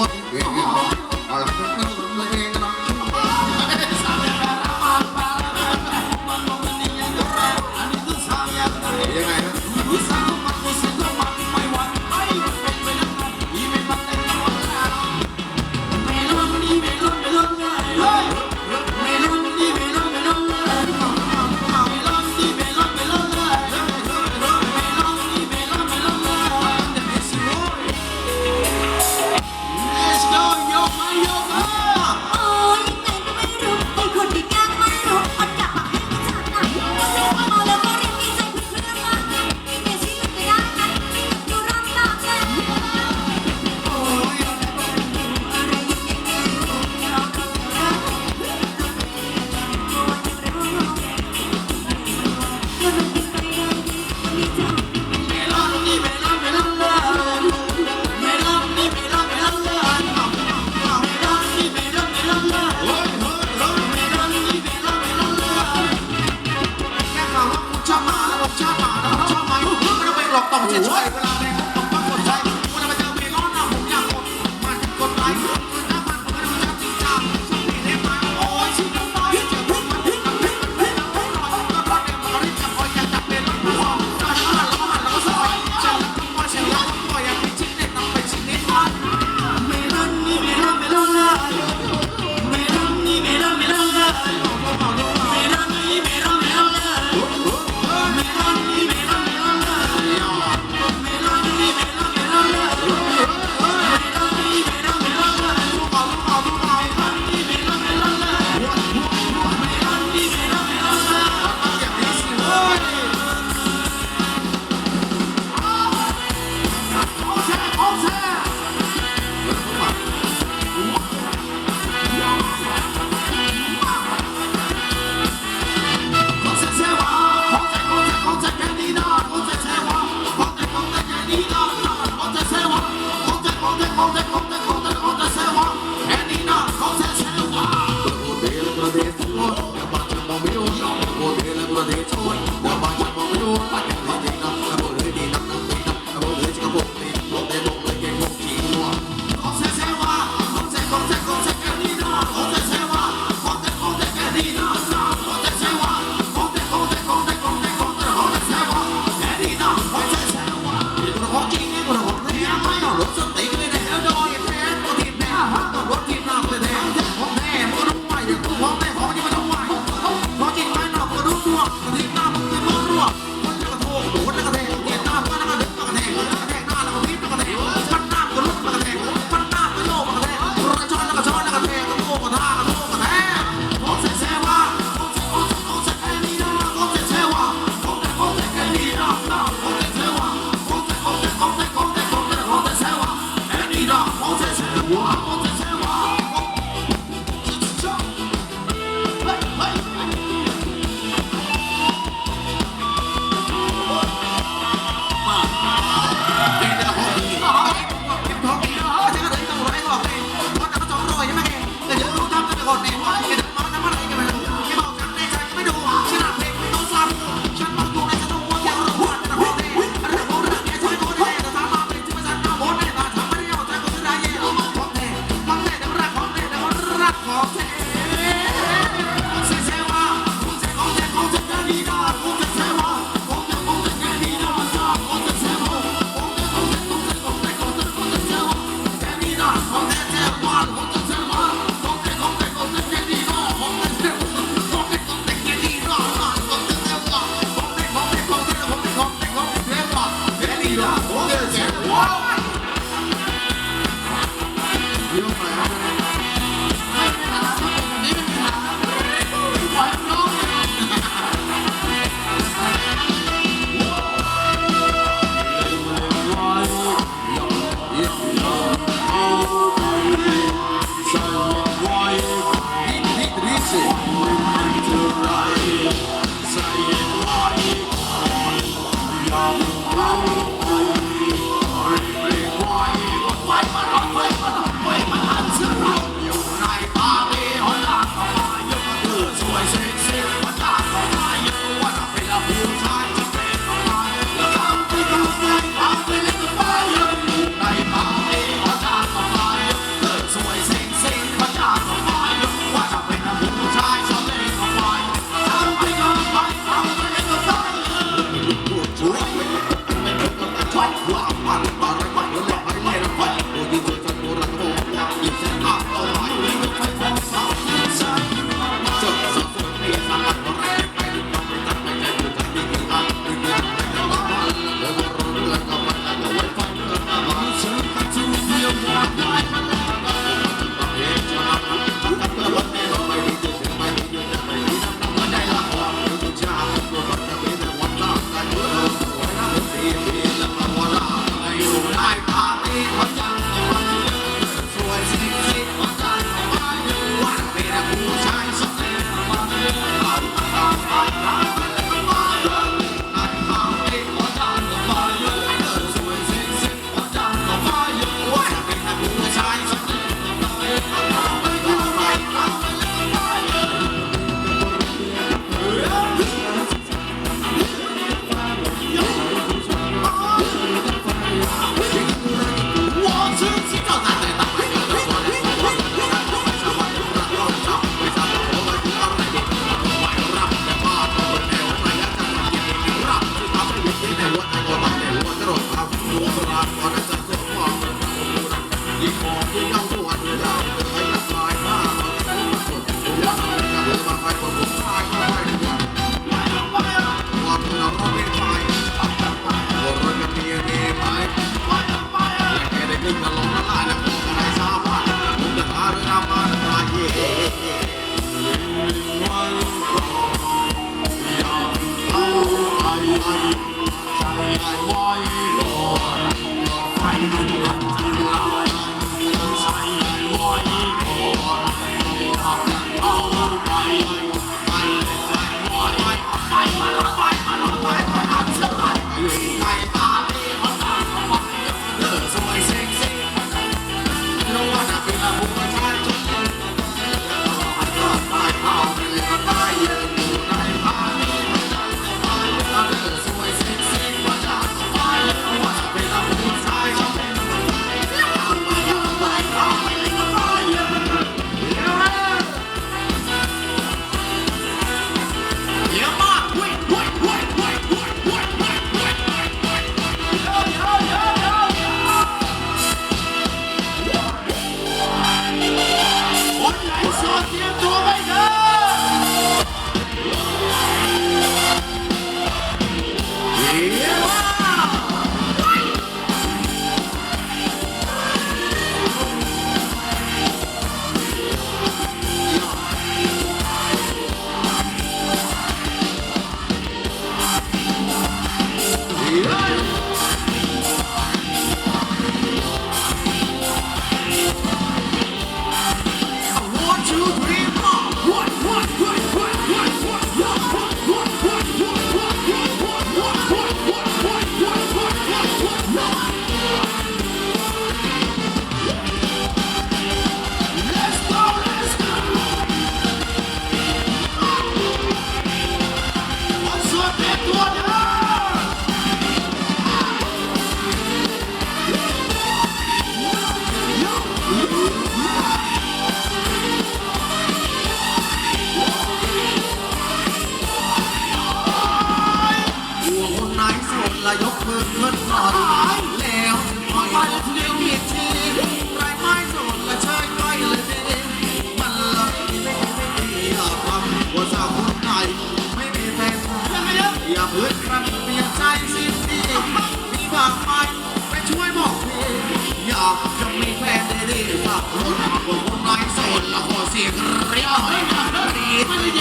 ว Yeah. Всіх рівень,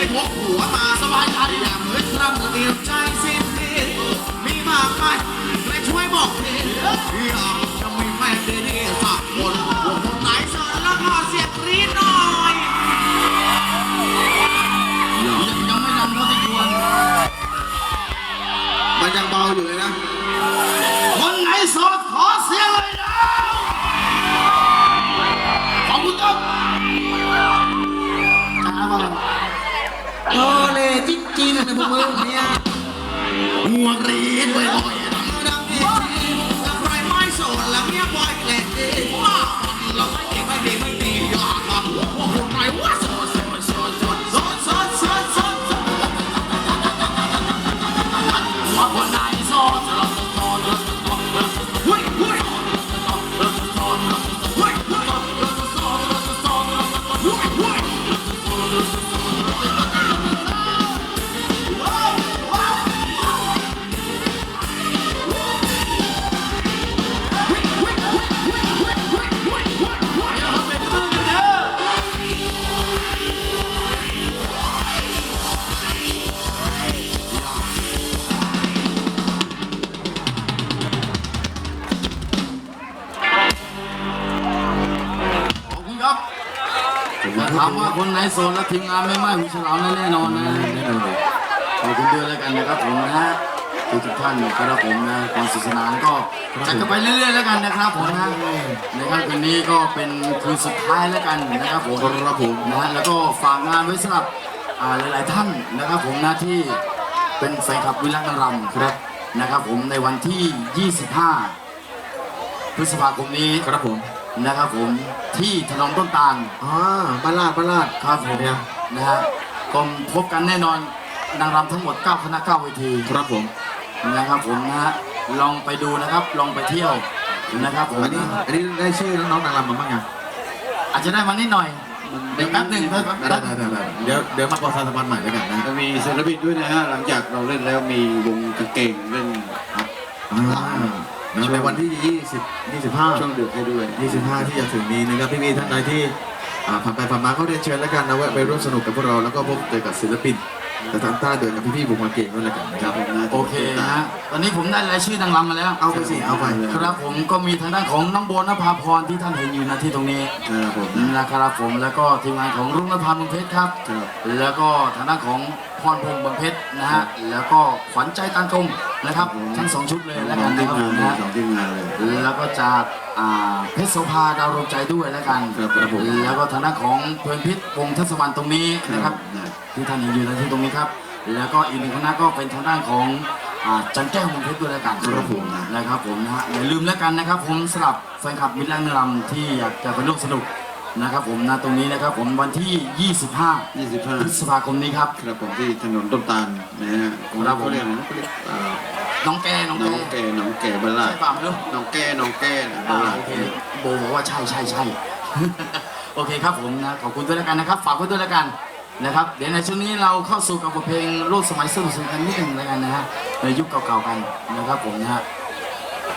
ได้พกหัวมาสบายใจอย่างเมือนรำระเดียวใจสิ้นดีมีมากไปยใคช่วยบอกทีเอยาก รอเลยจริงๆนะพวกมึงเนี่ยหัวกรีดไว้อ่ย นไหนและทีมงานไม่ไม่หูฉลามแน่นอนนะขอบคุณด้วยแล้วกันนะครับผมนะทุกทุกท่านนะครับผมนะความสนุกสนานก็จัดกันไปเรื่อยๆแล้วกันนะครับผมนะในค่ำคืนนี้ก็เป็นคืนสุดท้ายแล้วกันนะครับผมครับผมนะแล้วก็ฝากงานไว้สำหรับหลายๆท่านนะครับผมนะที่เป็นแฟนคลับวิลลักนรำครับนะครับผมในวันที่ 25 พฤษภาคมนี้ครับผม นะครับผมที่ถนนต้นตาลอ่าบ้านลาดบ้านลาดครับผมเนี่ยนะฮะก็พบกันแน่นอนนางรำทั้งหมด 9 คณะ9เวทีครับผมนะครับผมนะฮะลองไปดูนะครับลองไปเที่ยวนะครับผมอันนี้อันนี้ได้ชื่อน้องๆนางรำมาบ้างยังอาจจะได้มานิดหน่อยเดี๋ยวแป๊บหนึ่งแป๊บได้ได้ได้ได้เดี๋ยวเดี๋ยวมาประชาสัมพันธ์ใหม่แล้วกันนะจะมีศิลปินด้วยนะฮะหลังจากเราเล่นแล้วมีวงกางเก่งเล่นครับ อ่าในวันที่ 20 25 ช่วงดึกให้ด้วย 25 ที่จะถึงนี้นะครับพี่ๆท่านใดที่อ่าผ่านไปผ่านมาก็เรียนเชิญแล้วกันนะแวะไปร่วมสนุกกับพวกเราแล้วก็พบเจอกับศิลปิน แต่ทางใต้เดินกับพี่ๆบุกมาเก่งด้วยแล้วกันนะครับโอเคนะฮะตอนนี้ผมได้รายชื่อนางรำมาแล้ว เอาไปสิเอาไปครับผมก็มีทางด้านของน้องโบนภาพรที่ท่านเห็นอยู่นะที่ตรงนี้นะครับผมนะครับผมแล้วก็ทีมงานของรุ่งนภาเมืองเพชรครับครับ แล้วก็ทางด้านของพรพงษ์เมืองเพชรนะฮะแล้วก็ขวัญใจตันกงนะครับทั้งสองชุดเลยแล้วสกัอนงทีนะมครับผมงานเลยนะสองทีมงานเลยแล้วก็จากอ่าเพชรโสภาดาวรวมใจด้วยแล้วกันครับครับผมแล้วก็ทางด้านของเพลินพิษวงศ์ทัศวรรณตรงนี้นะครับนะ ที่ท่านเห็นอยู่ในที่ตรงนี้ครับ แล้วก็อีกหนึ่งคณะก็เป็นทางด้านของอ่าจันแก้วเมืองเพชรด้วยแล้วกันครับผมนะนะครับผมนะฮะอย่าลืมแล้วกันนะครับ ผมสำหรับแฟนคลับมิตรแรงนรำที่อยากจะไปร่วมสนุกนะครับผมนะตรงนี้นะครับผมวันที่ 25 พฤษ25ภาคมนี้ครับ ครับผมที่ถนนต้นตาลนะฮะครับผม เขาเรียกอะไรนะเขาเรียกอ่าน้องแกน้องน้แกองแก่น้องแก่บ้านลาดใช่ป่ะไม่รู้น้องแก่น้องแก่นะอ่าบ้านลาด โอเคโบบอกว่าใช่ใช่ใช่ โอเคครับผมนะ ขอบคุณด้วยแล้วกันนะครับ ฝากไว้ด้วยแล้วกัน นะครับ เดี๋ยวในช่วงนี้เราเข้าสู่กับบทเพลงโลกสมัยสนุกสนานนิดหนึ่งแล้วกันนะฮะในยุคเก่าๆกันนะครับผมนะฮะ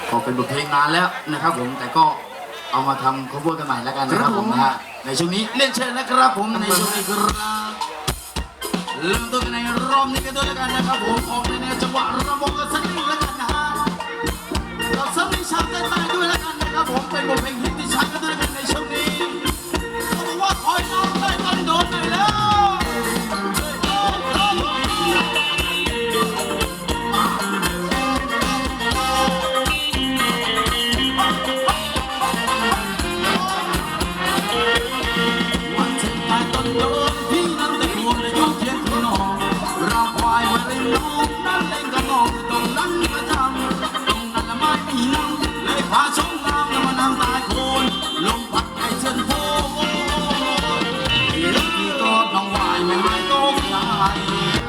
ก็เป็นบทเพลงนานแล้วนะครับ ผมแต่ก็เอามาทำ cover กันใหม่แล้วกันนะครับผมนะฮะในช่วงนี้เล่นเชิญนะครับผมในช่วงนี้ครับเริ่มต้นกันในรอบนี้กันด้วยแล้วกันนะครับผมออกในแนวจังหวะระบบกันสักนิดแล้วกันนะฮะเราสมิชาเต้นไปด้วยแล้วกันนะครับผมเป็นบทเพลงฮิตที่ใช้กันด้วยกันในช่วงนี้เขาบอกว่าคอย Yeah.